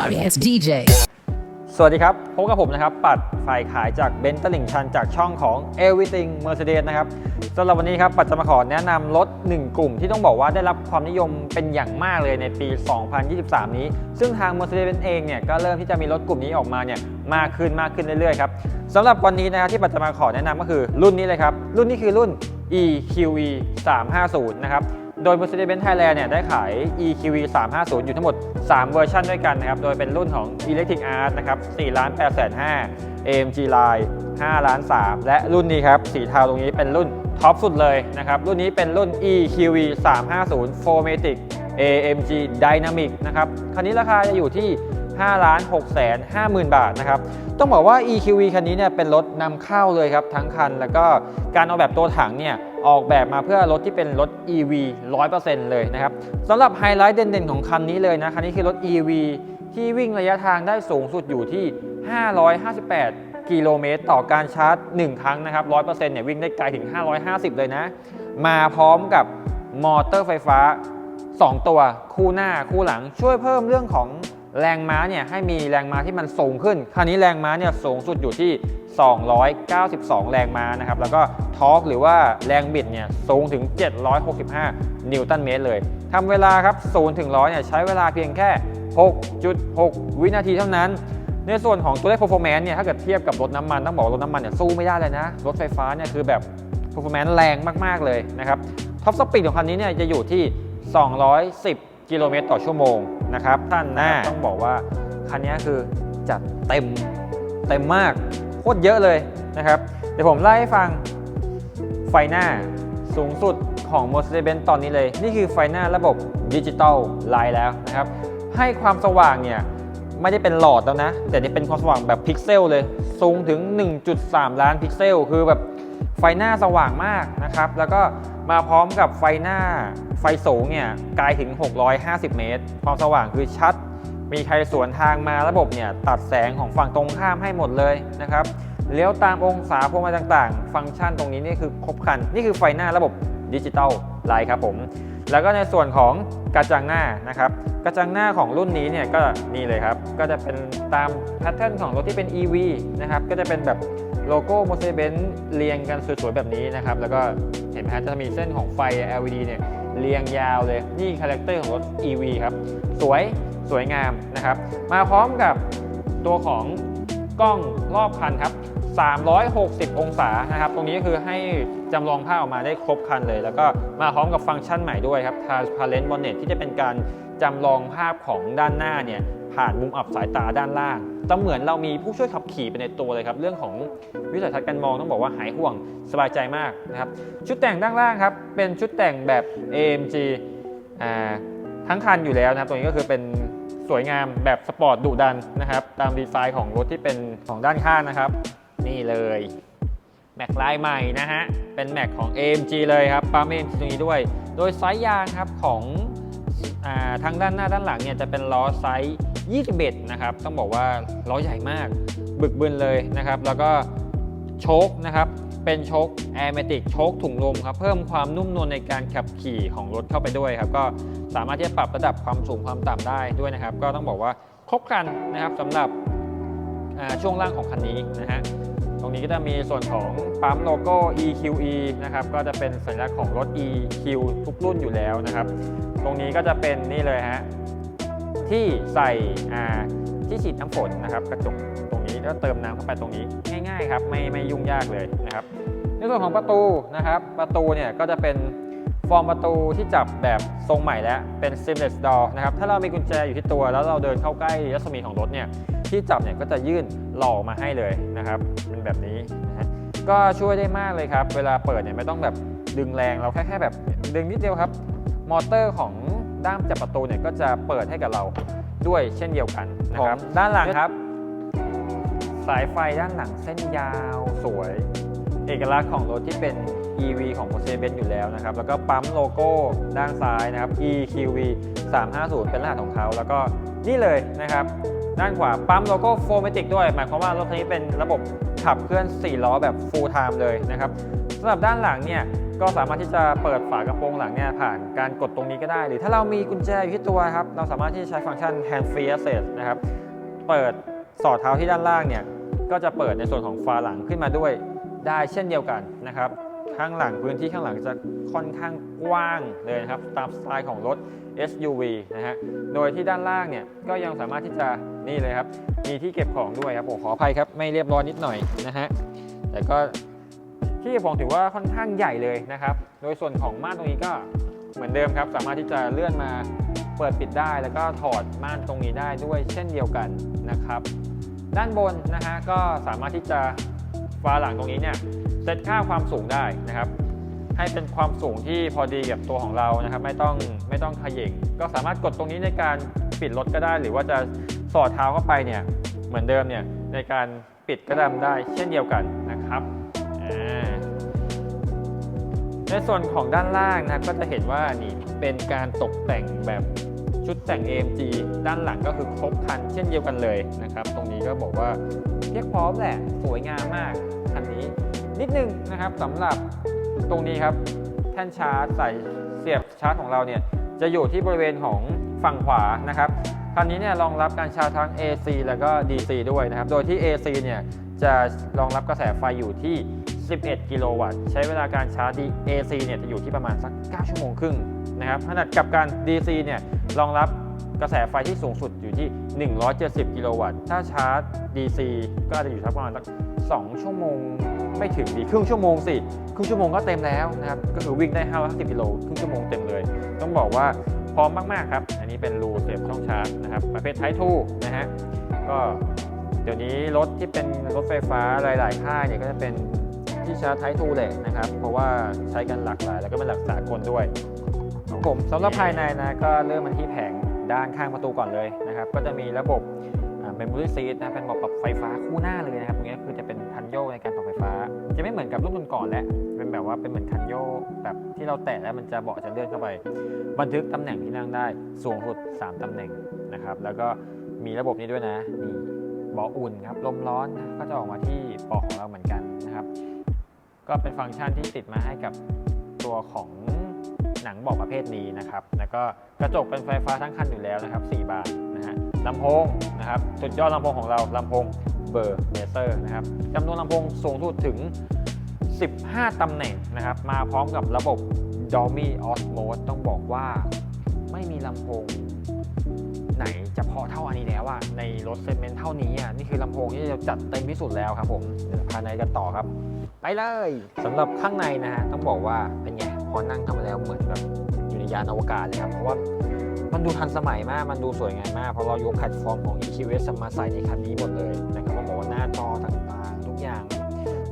sorry ass DJ. สวัสดีครับ พบกับผมนะครับ ปัดฝ่ายขายจากเบนซ์ตลิ่งชันจากช่องของ Everything Mercedes นะครับสำหรับวันนี้ครับ ปัดจะมาขอแนะนำรถ 1 กลุ่มที่ต้องบอกว่าได้รับความนิยมเป็นอย่างมากเลยในปี 2023 นี้ ซึ่งทาง Mercedes เองเนี่ยก็เริ่มที่จะมีรถกลุ่มนี้ออกมาเนี่ยมากขึ้นมากขึ้นเรื่อยๆครับสำหรับวันนี้นะครับที่ปัดจะมาขอแนะนำก็คือรุ่นนี้เลยครับ รุ่นนี้คือรุ่น EQE 350 นะครับ โดย Mercedes-Benz Thailand เนี่ยได้ขาย EQV 350 อยู่ทั้งหมด 3 เวอร์ชันด้วยกันนะครับ โดยเป็นรุ่นของ Electric Art นะครับ4ล้าน8แสน5 AMG Line 5ล้าน3และรุ่นนี้ครับ สีเทาตรงนี้เป็นรุ่นท็อปสุดเลยนะครับ รุ่นนี้เป็นรุ่น EQV 350 4matic AMG Dynamic นะครับ คันนี้ราคาจะอยู่ที่ 5ล้าน6แสน5หมื่นบาทนะครับ ต้องบอกว่า EQV คันนี้เนี่ยเป็นรถนำเข้าเลยครับทั้งคัน แล้วก็การออกแบบตัวถังเนี่ยออกแบบมาเพื่อรถที่เป็นรถ EV 100%เลยนะครับสำหรับไฮไลท์เด่นๆของคันนี้เลยนะ คันนี้คือรถ EV ที่วิ่งระยะทางได้สูงสุดอยู่ที่ 558กิโลเมตรต่อการชาร์จ 1 ครั้งนะครับ 100%เนี่ยวิ่งได้ไกลถึง 550 เลยนะ มาพร้อมกับมอเตอร์ไฟฟ้า 2 ตัวคู่หน้าคู่หลังช่วยเพิ่มเรื่องของ แรงม้าเนี่ยให้มีแรงม้าที่มันสูงขึ้น คราวนี้แรงม้าเนี่ยสูงสุดอยู่ที่ 292 แรงม้านะครับ แล้วก็ทอร์กหรือว่าแรงบิดเนี่ยสูงถึง 765 นิวตันเมตรเลย ทำเวลาครับ0ถึง100เนี่ยใช้เวลาเพียงแค่ 6.6 วินาทีเท่านั้น ในส่วนของตัวเลข performance เนี่ยถ้าเกิดเทียบกับรถน้ำมันต้องบอกรถน้ำมันเนี่ยสู้ไม่ได้เลยนะ รถไฟฟ้าเนี่ยคือแบบ performance แรงมากๆเลยนะครับ ท็อปสปีดของคันนี้เนี่ยจะอยู่ที่ 210 กิโลเมตรต่อชั่วโมง นะครับท่านหน้าต้องบอกว่าคันนี้คือจัดเต็มเต็มมากโคตรเยอะเลยนะครับ เดี๋ยวผมไล่ให้ฟังไฟหน้าสูงสุดของ Mercedes-Benz ตอนนี้เลย นี่คือไฟหน้าระบบดิจิตอลไลท์แล้วนะครับ ให้ความสว่างเนี่ยไม่ได้เป็นหลอดแล้วนะ แต่นี่เป็นความสว่างแบบพิกเซลเลย สูงถึง 1.3 ล้านพิกเซล คือแบบ ไฟหน้าสว่างมากนะครับ แล้วก็มาพร้อมกับไฟหน้าไฟสูงเนี่ยไกลถึง 650 เมตร ความสว่างคือชัด มีใครสวนทางมาระบบเนี่ยตัดแสงของฝั่งตรงข้ามให้หมดเลยนะครับเลี้ยวตามองศาพวงมาลัยต่างๆ ฟังก์ชันตรงนี้นี่คือครบครัน นี่คือไฟหน้าระบบดิจิตอลไลท์ครับผม แล้วก็ในส่วนของ กระจังหน้านะครับกระจังหน้าของรุ่นนี้เนี่ยก็นี่เลยครับ ก็จะเป็นตามแพทเทิร์นของรถที่เป็น EV นะครับก็จะเป็นแบบโลโก้ m e r c e d e n z เรียงกันสวยๆแบบนี้นะครับแล้วก็เห็นไหมฮะจะมีเส้นของไฟ LED เนี่ยเรียงยาวเลยนี่คาแรคเตอร์ของรถ EV ครับสวยสวยงามนะครับมาพร้อมกับตัวของกล้องรอบคันครับ 360 องศานะครับ ตรงนี้ก็คือให้จำลองภาพออกมาได้ครบคันเลย แล้วก็มาพร้อมกับฟังก์ชันใหม่ด้วยครับ Transparent Bonnet ที่จะเป็นการจำลองภาพของด้านหน้าเนี่ยผ่านมุมอับสายตาด้านล่างจะเหมือนเรามีผู้ช่วยขับขี่ไปในตัวเลยครับ เรื่องของวิสัยทัศน์การมองต้องบอกว่าหายห่วงสบายใจมากนะครับ ชุดแต่งด้านล่างครับ เป็นชุดแต่งแบบ AMG อ่าทั้งคันอยู่แล้วนะครับตรงนี้ก็คือเป็นสวยงามแบบสปอร์ตดุดันนะครับ ตามดีไซน์ของรถที่เป็นของด้านข้างนะครับ นี่เลยแม็กลายใหม่นะฮะ เป็นแม็กของ AMG เลยครับปั๊ม AMG ตรงนี้ด้วย โดยไซส์ยางครับของอทางด้านหน้าด้านหลังเนี่ยจะเป็นล้อไซส์21นะครับ ต้องบอกว่าล้อใหญ่มาก บึกบึนเลยนะครับ แล้วก็โชคนะครับ เป็นโชคแอร์เมติกโชคถุงลมครับ เพิ่มความนุ่มนวลในการขับขี่ของรถเข้าไปด้วยครับ ก็สามารถที่จะปรับระดับความสูงความต่ำได้ด้วยนะครับ ก็ต้องบอกว่าครบครันนะครับสำหรับช่วงล่างของคันนี้นะฮะ รงนี้ก็จะมีส่วนของปั๊มโลโก้ EQE นะครับ ก็จะเป็นสัญลักษณ์ของรถ EQ ทุกรุ่นอยู่แล้วนะครับ ตรงนี้ก็จะเป็นนี่เลยฮะที่ใส่ที่ฉีดน้ำฝนนะครับ กระจกตรงนี้ก็เติมน้ำเข้าไปตรงนี้ง่ายๆครับไม่ไม่ยุ่งยากเลยนะครับ ในส่วนของประตูนะครับ ประตูเนี่ยก็จะเป็นฟอร์มประตูที่จับแบบทรงใหม่แล้วเป็น seamless door นะครับถ้าเรามีกุญแจอยู่ที่ตัวแล้วเราเดินเข้าใกล้รัศมีของรถเนี่ย ที่จับเนี่ยก็จะยื่นหล่อมาให้เลยนะครับเป็นแบบนี้นะฮะก็ช่วยได้มากเลยครับ เวลาเปิดเนี่ยไม่ต้องแบบดึงแรงเราแค่แค่แบบดึงนิดเดียวครับ มอเตอร์ของด้ามจับประตูเนี่ยก็จะเปิดให้กับเราด้วยเช่นเดียวกันนะครับ ด้านหลังครับ สายไฟด้านหลังเส้นยาวสวย เอกลักษณ์ของรถที่เป็น EV ของ Mercedes-Benz อยู่แล้วนะครับ แล้วก็ปั๊มโลโก้ด้านซ้ายนะครับ EQV 350 เป็นรหัสของเขา แล้วก็นี่เลยนะครับ ด้านขวาปั๊มโลโก้4 m a t i c ด้วย หมายความว่ารถคันนี้เป็นระบบขับเคลื่อน 4 ล้อแบบ full time เลยนะครับสำหรับด้านหลังเนี่ยก็สามารถที่จะเปิดฝากระโปรงหลังเนี่ยผ่านการกดตรงนี้ก็ได้ หรือถ้าเรามีกุญแจอยู่ที่ตัวครับเราสามารถที่จะใช้ฟังก์ชัน hand free access นะครับเปิดสอดเท้าที่ด้านล่างเนี่ยก็จะเปิดในส่วนของฝาหลังขึ้นมาด้วยได้เช่นเดียวกันนะครับ ข้างหลังพื้นที่ข้างหลังจะค่อนข้างกว้างเลยนะครับตามสไตล์ของรถ SUV นะฮะโดยที่ด้านล่างเนี่ยก็ยังสามารถที่จะนี่เลยครับ มีที่เก็บของด้วยครับโอ้ขออภัยครับไม่เรียบร้อยนิดหน่อยนะฮะแต่ก็ที่เก็บของถือว่าค่อนข้างใหญ่เลยนะครับ โดยส่วนของม่านตรงนี้ก็เหมือนเดิมครับ สามารถที่จะเลื่อนมาเปิดปิดได้ แล้วก็ถอดม่านตรงนี้ได้ด้วยเช่นเดียวกันนะครับ ด้านบนนะฮะก็สามารถที่จะฝาหลังตรงนี้เนี่ย ซตค่าความสูงได้นะครับ ให้เป็นความสูงที่พอดีกับตัวของเรานะครับ ไม่ต้องไม่ต้องขย่งก็สามารถกดตรงนี้ในการปิดรถก็ได้ หรือว่าจะสอดเท้าเข้าไปเนี่ยเหมือนเดิมเนี่ยในการปิดก็ทำได้ เช่นเดียวกันนะครับในส่วนของด้านล่างนะครับก็จะเห็นว่านี่เป็นการตกแต่งแบบชุดแต่ง AMG ด้านหลังก็คือครบคันเช่นเดียวกันเลยนะครับ ตรงนี้ก็บอกว่าเรียกพร้อมแหละ สวยงามมากคันนี้ นิดนึงนะครับสำหรับตรงนี้ครับแท่นชาร์จใส่เสียบชาร์จของเราเนี่ยจะอยู่ที่บริเวณของฝั่งขวานะครับคันนี้เนี่ยรองรับการชาร์จทั้ง AC แล้วก็ DC ด้วยนะครับ โดยที่ AC เนี่ยจะรองรับกระแสไฟอยู่ที่ 11 กิโลวัตต์ ใช้เวลาการชาร์จ AC เนี่ยจะอยู่ที่ประมาณสัก 9 ชั่วโมงครึ่งนะครับขนาดกับการ DC เนี่ยรองรับกระแสไฟที่สูงสุดอยู่ที่ 170 กิโลวัตต์ ถ้าชาร์จ DC ก็จะอยู่สักประมาณสัก 2 ชั่วโมง ไม่ถึงดีครึ่งชั่วโมงสิครึ่งชั่วโมงก็เต็มแล้วนะครับก็คือวิ่งได้550กิโลครึ่งชั่วโมงเต็มเลย ต้องบอกว่าพร้อมมากๆครับ อันนี้เป็นรูเสียบช่องชาร์จนะครับประเภท Type 2นะฮะก็เดี๋ยวนี้รถที่เป็นรถไฟฟ้าหลายๆค่ายเนี่ยก็จะเป็นที่ชาร์จ Type 2เลยนะครับ เพราะว่าใช้กันหลากหลาย แล้วก็เป็นหลักสากลด้วยของผมสำหรับภายในนะก็เริ่มมันที่แผงด้านข้างประตูก่อนเลยนะครับ ก็จะมีระบบเมมโมรี่ซีทนะเป็นระบบปรับไฟฟ้าคู่หน้าเลยนะครับตรงนี้คือจะเป็น โยกในการปรับไฟฟ้า จะไม่เหมือนกับรุ่นก่อนแล้วเป็นแบบว่าเป็นเหมือนคันโยกแบบที่เราแตะแล้วมันจะเบาะจะเลื่อนเข้าไป บันทึกตำแหน่งที่นั่งได้สูงสุด 3ตำแหน่งนะครับ แล้วก็มีระบบนี้ด้วยนะนี่เบาะอุ่นครับลมร้อนนะก็จะออกมาที่เบาะของเราเหมือนกันนะครับ ก็เป็นฟังก์ชันที่ติดมาให้กับตัวของหนังเบาะประเภทนี้นะครับ แล้วก็กระจกเป็นไฟฟ้าทั้งคันอยู่แล้วนะครับ 4 บานนะฮะลำโพงนะครับ สุดยอดลำโพงของเราลำโพง เบอร์เมเตอร์นะครับจำนวนลำโพงสูงสุดถึง 15 ตำแหน่งนะครับ มาพร้อมกับระบบ Dolby Atmos ต้องบอกว่าไม่มีลำโพงไหนจะเพาะเท่าอันนี้แล้วอะในรถเซกเมนต์เท่านี้อะนี่คือลำโพงที่เราจัดเต็มที่สุดแล้วครับผมเดี๋ยวภายในกันต่อครับ ไปเลยสำหรับข้างในนะฮะต้องบอกว่าเป็นไงพอนั่งเข้ามาแล้วเหมือนแบบอยู่ในยานอวกาศเลยครับเพราะว่า มันดูทันสมัยมาก มันดูสวยงามมากเพราะเรายกแพลตฟอร์มของ EQS มาใส่ในคันนี้หมดเลยนะครับบอกว่าหน้าจอต่างๆ ทุกอย่าง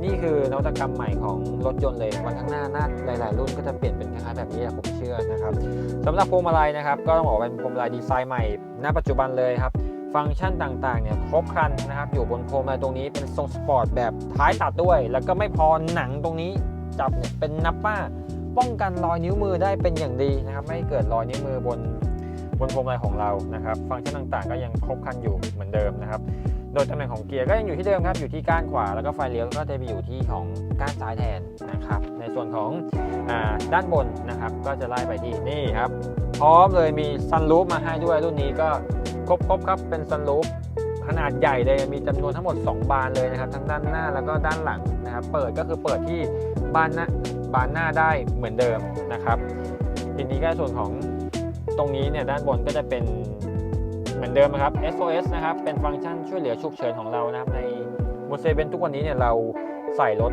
นี่คือนวัตกรรมใหม่ของรถยนต์เลยวันข้างหน้าหน้าหลาย ๆ รุ่นก็จะเปลี่ยนเป็นคล้ายๆแบบนี้ผมเชื่อนะครับสำหรับพวงมาลัยนะครับก็ต้องบอกเป็นพวงมาลัยดีไซน์ใหม่ณปัจจุบันเลยครับฟังก์ชันต่างๆเนี่ยครบครันนะครับอยู่บนพวงมาลัยตรงนี้เป็นทรงสปอร์ตแบบท้ายตัดด้วย แล้วก็ไม่พอหนังตรงนี้จับเนี่ยเป็นนับป้า ป้องกันรอยนิ้วมือได้เป็นอย่างดีนะครับไม่เกิดรอยนิ้วมือบน บนพวงมาลัยของเรานะครับ ฟังก์ชันต่างๆ ก็ยังครบครันอยู่เหมือนเดิมนะครับ โดยตำแหน่งของเกียร์ก็ยังอยู่ที่เดิมครับ อยู่ที่ก้านขวา แล้วก็ไฟเลี้ยวก็จะไปอยู่ที่ของก้านซ้ายแทนนะครับ ในส่วนของอด้านบนนะครับ ก็จะไล่ไปที่นี่ครับ พร้อมเลยมีซันรูฟมาให้ด้วยรุ่นนี้ก็ครบครบครับเป็นซันรูฟขนาดใหญ่เลยมีจำนวนทั้งหมด 2 บานเลยนะครับ ทั้งด้านหน้าแล้วก็ด้านหลังนะครับ เปิดก็คือเปิดที่บานหน้าบานหน้าได้เหมือนเดิมนะครับ ทีนี้ก็ส่วนของ ตรงนี้เนี่ยด้านบนก็จะเป็นเหมือนเดิมนะครับ SOS นะครับ เป็นฟังก์ชันช่วยเหลือฉุกเฉินของเรานะครับ ในมูเซเบนทุกวันนี้เนี่ยเราใส่รถ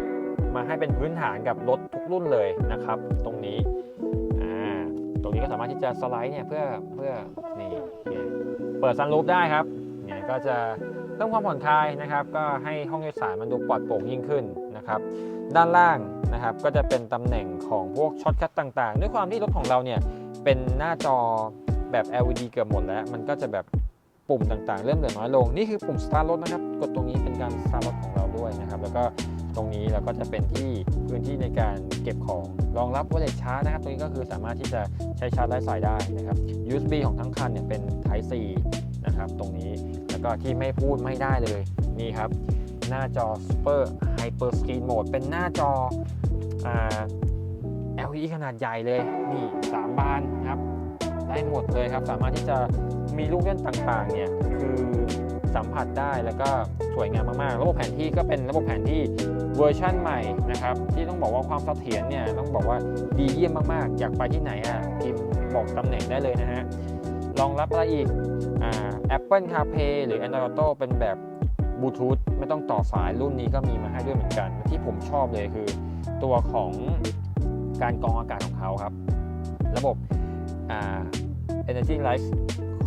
มาให้เป็นพื้นฐานกับรถทุกรุ่นเลยนะครับ ตรงนี้อ่าตรงนี้ก็สามารถที่จะสไลด์เนี่ยเพื่อเพื่อนี่เนี่ยเปิดซันรูฟได้ครับเนี่ยก็จะเพิ่มความผ่อนคลายนะครับ ก็ให้ห้องโดยสารมันดูปลอดโปร่งยิ่งขึ้นนะครับ ด้านล่างนะครับก็จะเป็นตำแหน่งของพวกช็อตคัทต่างๆ ด้วยความที่รถของเราเนี่ย เป็นหน้าจอแบบ LED เกือบหมดแล้ว มันก็จะแบบปุ่มต่างๆ เริ่มเหลือน้อยลง นี่คือปุ่มสตาร์ทรถนะครับ กดตรงนี้เป็นการสตาร์ทรถของเราด้วยนะครับ แล้วก็ตรงนี้เราก็จะเป็นที่พื้นที่ในการเก็บของ รองรับวอลเล็ตชาร์จนะครับ ตรงนี้ก็คือสามารถที่จะใช้ชาร์จไร้สายได้นะครับ USB ของทั้งคันเนี่ยเป็น Type C นะครับ ตรงนี้ แล้วก็ที่ไม่พูดไม่ได้เลย นี่ครับ หน้าจอ Super Hyper Screen Mode เป็นหน้าจออา L E D ขนาดใหญ่เลย นี่ 3 บาน นะครับได้หมดเลยครับ สามารถที่จะมีลูกเล่นต่างๆเนี่ยคือสัมผัสได้แล้วก็สวยงามมากๆ ระบบแผนที่ก็เป็นระบบแผนที่เวอร์ชั่นใหม่นะครับที่ต้องบอกว่าความเสถียรเนี่ยต้องบอกว่าดีเยี่ยมมากๆ อยากไปที่ไหนอะพิมพ์บอกตำแหน่งได้เลยนะฮะรองรับอะไรอีกอ่า Apple CarPlay หรือ Android Auto เป็นแบบบลูทูธไม่ต้องต่อสายรุ่นนี้ก็มีมาให้ด้วยเหมือนกัน ที่ผมชอบเลยคือตัวของการกรองอากาศของเขาครับ ระบบอ่า Energy Light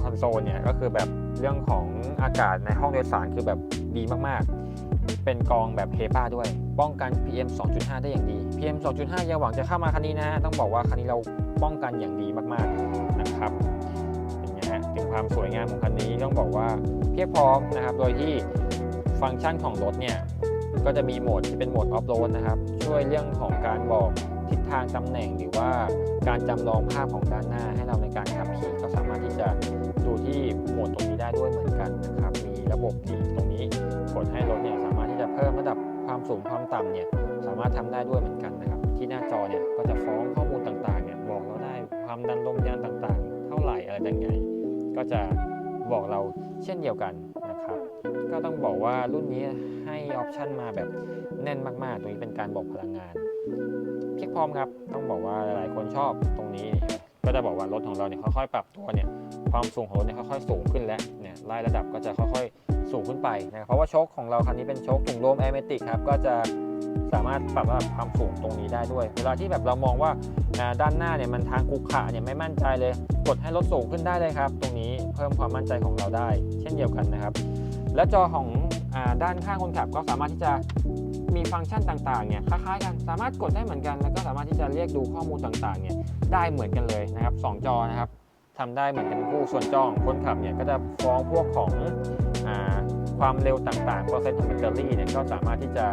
Console เนี่ยก็คือแบบเรื่องของอากาศในห้องโดยสารคือแบบดีมากๆ เป็นกรองแบบเ e ปาด้วย ป้องกัน PM 2.5 ได้อย่างดี PM 2.5 อย่าหวังจะเข้ามาคันนี้นะฮะต้องบอกว่าคันนี้เราป้องกันอย่างดีมากๆนะครับอย่างเงี้ยฮะถึงความสวยงามของคันนี้ต้องบอกว่าเพียบพร้อมนะครับ โดยที่ฟังก์ชันของรถเนี่ยก็จะมีโหมดที่เป็นโหมดออฟโรดนะครับ ช่วยเรื่องของการบอก ทิศทางตำแหน่งหรือว่าการจำลองภาพของด้านหน้าให้เราในการขับขี่ก็สามารถที่จะดูที่โหมดตรงนี้ได้ด้วยเหมือนกันนะครับ มีระบบดีตรงนี้กดให้รถเนี่ยสามารถที่จะเพิ่มระดับความสูงความต่ำเนี่ยสามารถทำได้ด้วยเหมือนกันนะครับ ที่หน้าจอเนี่ยก็จะฟ้องข้อมูลต่างๆเนี่ยบอกเราได้ความดันลมยางต่างๆ เท่าไหร่อะไรยังไงก็จะบอกเราเช่นเดียวกันนะครับ ก็ต้องบอกว่ารุ่นนี้ให้ออปชันมาแบบแน่นมากๆ ตรงนี้เป็นการบอกพลังงาน เพียพร้อมครับ ต้องบอกว่าหลายๆคนชอบตรงนี้ ก็จะบอกว่ารถของเราเนี่ยค่อยๆ ปรับตัวเนี่ยความสูงของรถเนี่ยค่อยๆสูงขึ้นแล้วเนี่ยไล่ระดับก็จะค่อยๆสูงขึ้นไปนะครับเพราะว่าโชคของเราคันนี้เป็นโชคถุงลมแอร์เมติกครับก็จะสามารถปรับระดับความสูงตรงนี้ได้ด้วย เวลาที่แบบเรามองว่าด้านหน้าเนี่ยมันทางกุขะเนี่ยไม่มั่นใจเลย กดให้รถสูงขึ้นได้เลยครับ ตรงนี้เพิ่มความมั่นใจของเราได้ เช่นเดียวกันนะครับ และจอของอด้านข้างคนขับก็สามารถที่จะ มีฟังก์ชันต่างๆเนี่ยคล้ายๆกันสามารถกดได้เหมือนกัน แล้วก็สามารถที่จะเรียกดูข้อมูลต่างๆเนี่ยได้เหมือนกันเลยนะครับสองจอนะครับทำได้เหมือนกันคู่ส่วนจอของคนขับเนี่ยก็จะฟ้องพวกของอความเร็วต่างๆเปอร์เซ็นต์ของแบตเตอรี่เนี่ยก็สามารถที่จะ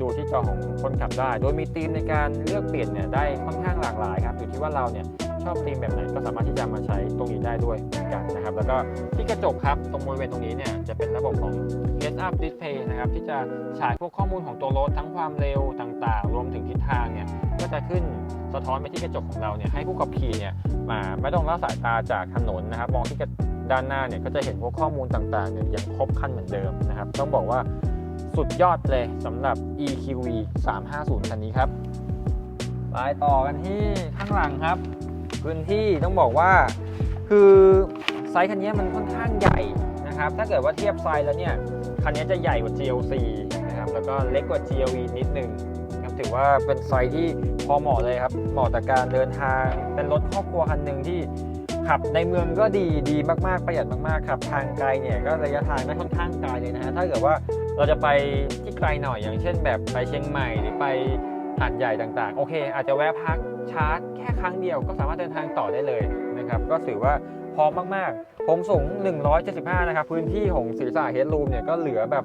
ดูที่จอของคนขับได้ โดยมีธีมในการเลือกเปลี่ยนเนี่ยได้ค่อนข้างหลากหลายครับอยู่ที่ว่าเราเนี่ย อบธีมแบบไหนก็สามารถที่จะมาใช้ตรงนี้ได้ด้วยเหมือนกันนะครับ แล้วก็ที่กระจกครับตรงบริเวณตรงนี้เนี่ยจะเป็นระบบของ Heads Up Display นะครับที่จะฉายพวกข้อมูลของตัวรถทั้งความเร็วต่างๆ รวมถึงทิศทางเนี่ยก็จะขึ้นสะท้อนไปที่กระจกของเราเนี่ยให้ผู้ขับขี่เนี่ยมาไม่ต้องละสายตาจากถนนนะครับมองที่กระด้านหน้าเนี่ยก็จะเห็นพวกข้อมูลต่างๆเนี่ยอย่างครบครันเหมือนเดิมนะครับ ต้องบอกว่าสุดยอดเลยสำหรับ EQV 350 คันนี้ครับไปต่อกันที่ข้างหลังครับ พื้นที่ต้องบอกว่า คือไซส์คันนี้มันค่อนข้างใหญ่นะครับ ถ้าเกิดว่าเทียบไซส์แล้วเนี่ย คันนี้จะใหญ่กว่า GLC นะครับ แล้วก็เล็กกว่า GLE นิดนึงครับถือว่าเป็นไซส์ที่พอเหมาะเลยครับ เหมาะต่อการเดินทาง เป็นรถครอบครัวคันหนึ่งที่ขับในเมืองก็ดีดีมากๆประหยัดมากๆครับทางไกลเนี่ยก็ระยะทางได้ค่อนข้างไกลเลยนะฮะถ้าเกิดว่าเราจะไปที่ไกลหน่อยอย่างเช่น แบบไปเชียงใหม่หรือไปหาดใหญ่ต่างๆ โอเค อาจจะแวะพัก ชาร์จแค่ครั้งเดียวก็สามารถเดินทางต่อได้เลยนะครับก็ถือว่าพร้อมมากๆ ผมสูง 175 นะครับ พื้นที่ของศีรษะเฮดรูมเนี่ยก็เหลือแบบ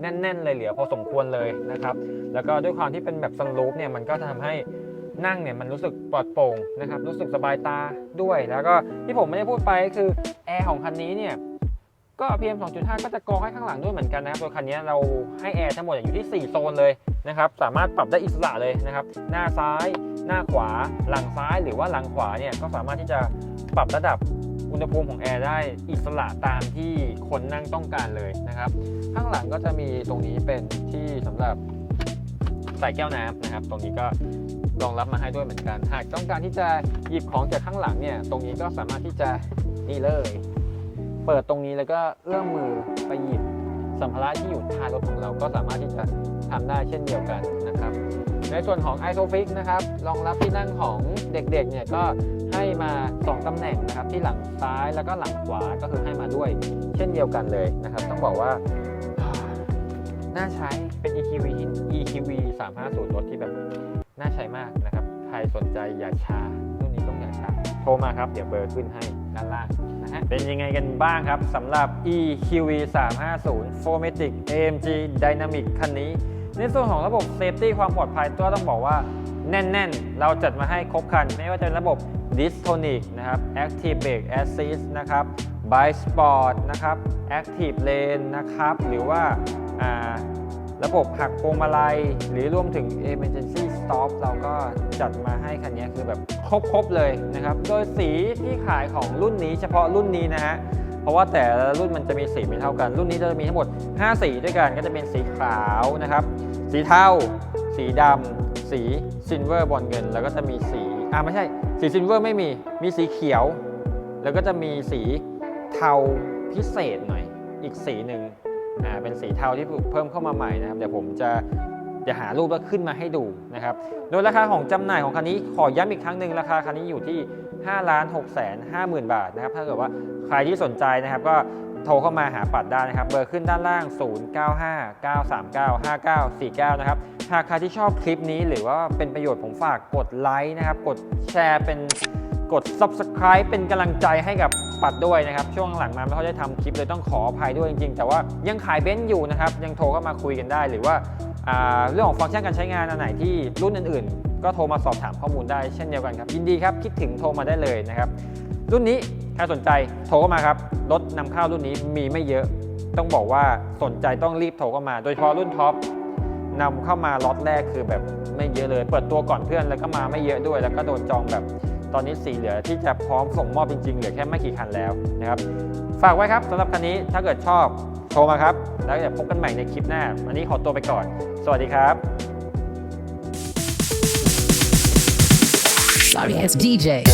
แน่น ๆ เลยเหลือพอสมควรเลยนะครับ แล้วก็ด้วยความที่เป็นแบบสลูปเนี่ยมันก็ทำให้นั่งเนี่ยมันรู้สึกปลอดโปร่งนะครับรู้สึกสบายตาด้วย แล้วก็ที่ผมไม่ได้พูดไปก็คือแอร์ของคันนี้เนี่ยก็ PM 2.5 ก็จะกรองให้ข้างหลังด้วยเหมือนกันนะครับตัวคันนี้เราให้แอร์ทั้งหมดอยู่ที่ 4 โซนเลย นะครับสามารถปรับได้อิสระเลยนะครับ หน้าซ้าย หน้าขวา หลังซ้ายหรือว่าหลังขวาเนี่ยก็สามารถที่จะปรับระดับอุณหภูมิของแอร์ได้อิสระตามที่คนนั่งต้องการเลยนะครับข้างหลังก็จะมีตรงนี้เป็นที่สำหรับใส่แก้วน้ำนะครับ ตรงนี้ก็รองรับมาให้ด้วยเหมือนกัน หากต้องการที่จะหยิบของจากข้างหลังเนี่ย ตรงนี้ก็สามารถที่จะนี่เลย เปิดตรงนี้แล้วก็เอื้อมมือไปหยิบสัมภาระที่อยู่ท้ายรถของเราก็สามารถที่จะ ทำได้เช่นเดียวกันนะครับ ในส่วนของ ISOFIX นะครับ รองรับที่นั่งของเด็กๆเนี่ยก็ให้มา 2ตำแหน่งนะครับที่หลังซ้ายแล้วก็หลังขวาก็คือให้มาด้วยเช่นเดียวกันเลยนะครับ ต้องบอกว่าน่าใช้เป็น EQV EQV 350รถที่แบบน่าใช้มากนะครับ ใครสนใจอย่าช้ารุ่นนี้ต้องอย่าช้าโทรมาครับ เดี๋ยวเบอร์ขึ้นให้ด้านล่างนะฮะเป็นยังไงกันบ้างครับสำหรับ EQV 350 4matic AMG Dynamic คันนี้ ในส่วนของระบบเซฟตี้ความปลอดภัยตัวต้องบอกว่าแน่น ๆ เราจัดมาให้ครบครัน ไม่ว่าจะเป็นระบบ Distonic นะครับ Active Brake Assist นะครับ By Sport นะครับ Active Lane นะครับ หรือว่าระบบหักพวงมาลัย หรือรวมถึง Emergency ต็อปเราก็จัดมาให้คันนี้คือแบบครบ ๆ เลยนะครับ โดยสีที่ขายของรุ่นนี้เฉพาะรุ่นนี้นะฮะเพราะว่าแต่ละรุ่นมันจะมีสีไม่เท่ากัน รุ่นนี้จะมีทั้งหมด 5 สีด้วยกัน ก็จะเป็นสีขาวนะครับ สีเทา สีดำ สีซิลเวอร์บอลเงิน แล้วก็จะมีสี อ่าไม่ใช่ สีซิลเวอร์ไม่มี มีสีเขียว แล้วก็จะมีสีเทาพิเศษหน่อย อีกสีหนึ่งอ่า เป็นสีเทาที่เพิ่มเข้ามาใหม่นะครับ เดี๋ยวผมจะจะหารูปแล้วขึ้นมาให้ดูนะครับ โดยราคาของจำหน่ายของคันนี้ขอย้ำอีกครั้งหนึ่งราคาคันนี้อยู่ที่5ล้าน6แสน5หมื่นบาทนะครับ ถ้าเกิดว่าใครที่สนใจนะครับก็ โทรเข้ามาหาปัดได้นะครับ เบอร์ขึ้นด้านล่าง 0959395949 นะครับ หากใครที่ชอบคลิปนี้หรือว่าเป็นประโยชน์ผมฝากกดไลค์นะครับ กดแชร์เป็นกด Subscribe เป็นกำลังใจให้กับปัดด้วยนะครับ ช่วงหลังมาไม่ค่อยได้ทำคลิปเลยต้องขออภัยด้วยจริงๆ แต่ว่ายังขายเบนซ์อยู่นะครับ ยังโทรเข้ามาคุยกันได้หรือว่าอ่าเรื่องของฟังก์ชันการใช้งานอันไหนที่รุ่นอื่นๆ ก็โทรมาสอบถามข้อมูลได้เช่นเดียวกันครับยินดีครับคิดถึงโทรมาได้เลยนะครับรุ่นนี้ ใครสนใจโทรเข้ามาครับ รถนำเข้ารุ่นนี้มีไม่เยอะ ต้องบอกว่าสนใจต้องรีบโทรเข้ามา โดยเฉพาะรุ่นท็อปนำเข้ามาล็อตแรกคือแบบไม่เยอะเลย เปิดตัวก่อนเพื่อนแล้วก็มาไม่เยอะด้วย แล้วก็โดนจองแบบตอนนี้สีเหลือที่จะพร้อมส่งมอบจริงๆเหลือแค่ไม่กี่คันแล้วนะครับฝากไว้ครับสำหรับคันนี้ถ้าเกิดชอบโทรมาครับ แล้วเดี๋ยวพบกันใหม่ในคลิปหน้าวันนี้ขอตัวไปก่อน สวัสดีครับ Sorry, it's DJ.